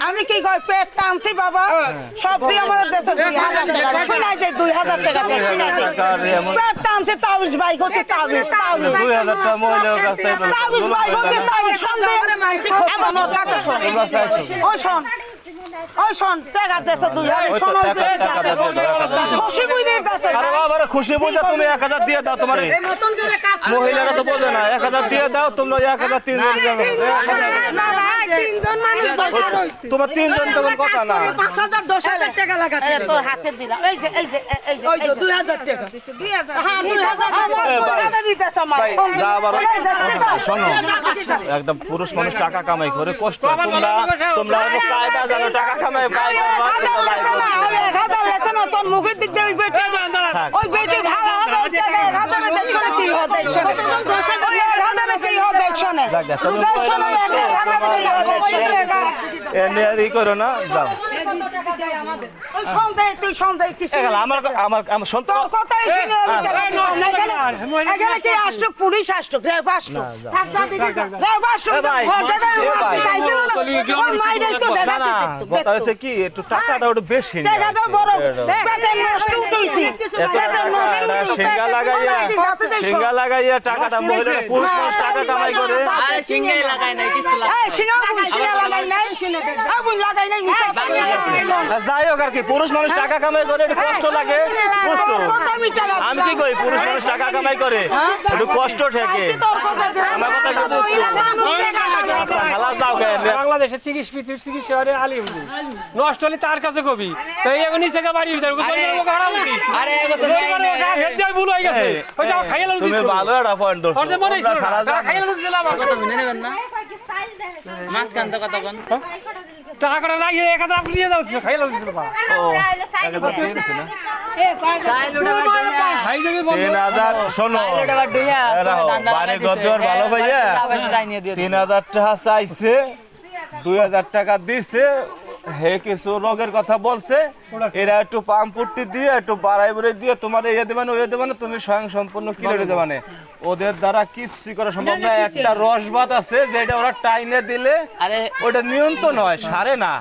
আমি কি কই পেট টানছি বাবা? সব দিয়ে আমার দেশে দুই হাজার টাকা। শুনাই দে দুই হাজার টাকা দে শুনাই দে। টাকা আর এমন- পেট টানছে তাবিজ ভাই হচ্ছে তাবিজ তাবিজ। দুই হাজার টাকা মহিলার কাছ তাবিজ ভাই হচ্ছে তাবিজ সন্দেহ। টাকা শোন। ওই শোন টাকা দেছো দুই হাজার শোন ওই খুশি বুঝে গেছে আরে বাবা খুশি বুঝে তুমি 1000 দিয়ে দাও তোমার এই মতন করে কাজ মহিলারা তো বোঝে না 1000 দিয়ে দাও তোমরা 1000 তিন জন যাবে। না ভাই তিনজন। মানুষ বসা রইছে। তোমার তিনজন তো কথা না 5000 10000 টাকা লাগাতে এই তো হাতে দিলাম এই যে এই যে এই যে ওই 2000 টাকা। 2000 হ্যাঁ 2000 একদম পুরুষ মানুষ টাকা কামাই করে কষ্ট। তোমরা তোমরা কায়দা জানো টাকা কামাই মুখের দিক দিয়ে ওই বেটি ভালো হবে দেখছ না। কি দেখছ না। ওই কি কি সন্দেহ, তুই কিসের? এখানে আমার আমার আমার সন্ত তোর কথাই শুনে। এখানে- কি পুলিশ। না। ওর কথা হচ্ছে কি একটু টাকাটা একটু বেশি নিয়ে জায়গাটা বড় এটা- নষ্ট উঠেছি এত নষ্ট উঠেছি। সিঙ্গা লাগাইয়া সিঙ্গা লাগাইয়া টাকাটা মহিলারা পুরুষ টাকা কামাই করে আরে সিঙ্গে লাগাই নাই কিছু লাগাই সিঙ্গা লাগাই নাই হ্যাঁ লাগাই নাই। যাই হোক আর কি পুরুষ মানুষ টাকা কামাই করে একটু কষ্ট লাগে বুঝছ? আমি কি কই পুরুষ মানুষ টাকা কামাই করে একটু কষ্ট ঠেকে। আমার কথা কি বুঝছ? আচ্ছা যাও বাংলাদেশে চিকিৎসা নষ্ট হলে তার কাছে কবি। এখন নিচে বাড়ি ভিতরে আরে, আরে ভুল হয়ে গেছে। ওইটা খাইয়ে লাল তুমি ভালো একটা পয়েন্ট ধরছো। ওর যে তোমরা সারা সারা খাইয়ে লাল দিলাম কত নেবেন না মাছ কোন টাকা করে লাগিয়ে এক হাজার আপনি নিয়ে যাচ্ছে খাইয়ে লাল দিছিল বা ও এক হাজার দিয়ে দিছে না? চাই লুটা বাদ দিয়া খাই দেবে বন্ধু তিন হাজার শোনো চাই লুটা বাদ দিয়া এরা হো, বাড়ি গদ্দর ভালো ভাইয়া? চাই নিয়ে দিয়ে তিন হাজার টাকা চাইছে দুই হাজার টাকা দিছে হে কিছু রোগের কথা বলছে এরা একটু পাম্পুটি দিয়ে একটু বাড়াই বেড়ে দিয়ে তোমার ইয়ে দেবে না ওয়ে দেবে না তুমি স্বয়ং সম্পূর্ণ দেবে না। ওদের দ্বারা কিচ্ছু করা সম্ভব না। একটা রসবাত আছে যেটা ওরা টাইনে দিলে আরে ওটা নিয়ন্ত্রণ হয় সারে না।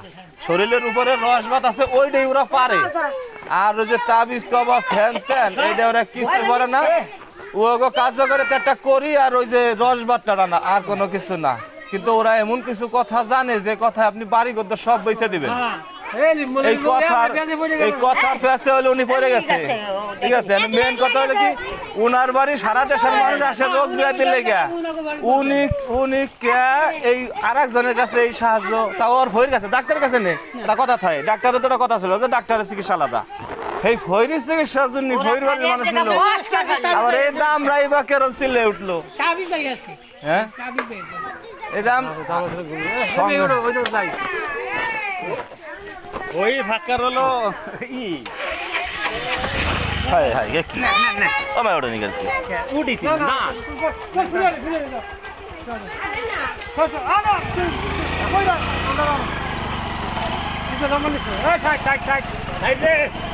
শরীরের উপরে রসবাত আছে ওইটাই ওরা পারে। আর ওই যে তাবিজ কবচ হ্যান ত্যান এটা ওরা কিছু করে না। ও কাজ করে তো একটা করি আর ওই যে রসবাতটা না আর কোনো কিছু না। কিন্তু ওরা এমন কিছু কথা জানে যে কথা আপনি বাড়ি করতে সব বেঁচে দিবেন। এই কথার এই কথার প্যাসে হলে উনি পড়ে গেছে। ঠিক আছে মেন কথা হলো কি উনার বাড়ি সারা দেশের মানুষ আসে রোগ ব্যাধি লেগে। উনি উনি কে এই আর কাছে এই সাহায্য তাও ওর ডাক্তারের কাছে নেই একটা কথা থাকে ডাক্তারের তো একটা কথা ছিল যে ডাক্তারের চিকিৎসা আলাদা। এই ভৈরির চিকিৎসার জন্য ভৈর বাড়ির মানুষ নিল। আবার দাম রাইবা কেরম চিল্লে উঠল হ্যাঁ এই দাম সঙ্গে- ওই ফাঁকার হলো ই হায় হায় কি আমার ওটা নিয়ে গেছি উঠিছি না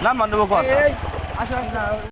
না মানব কথা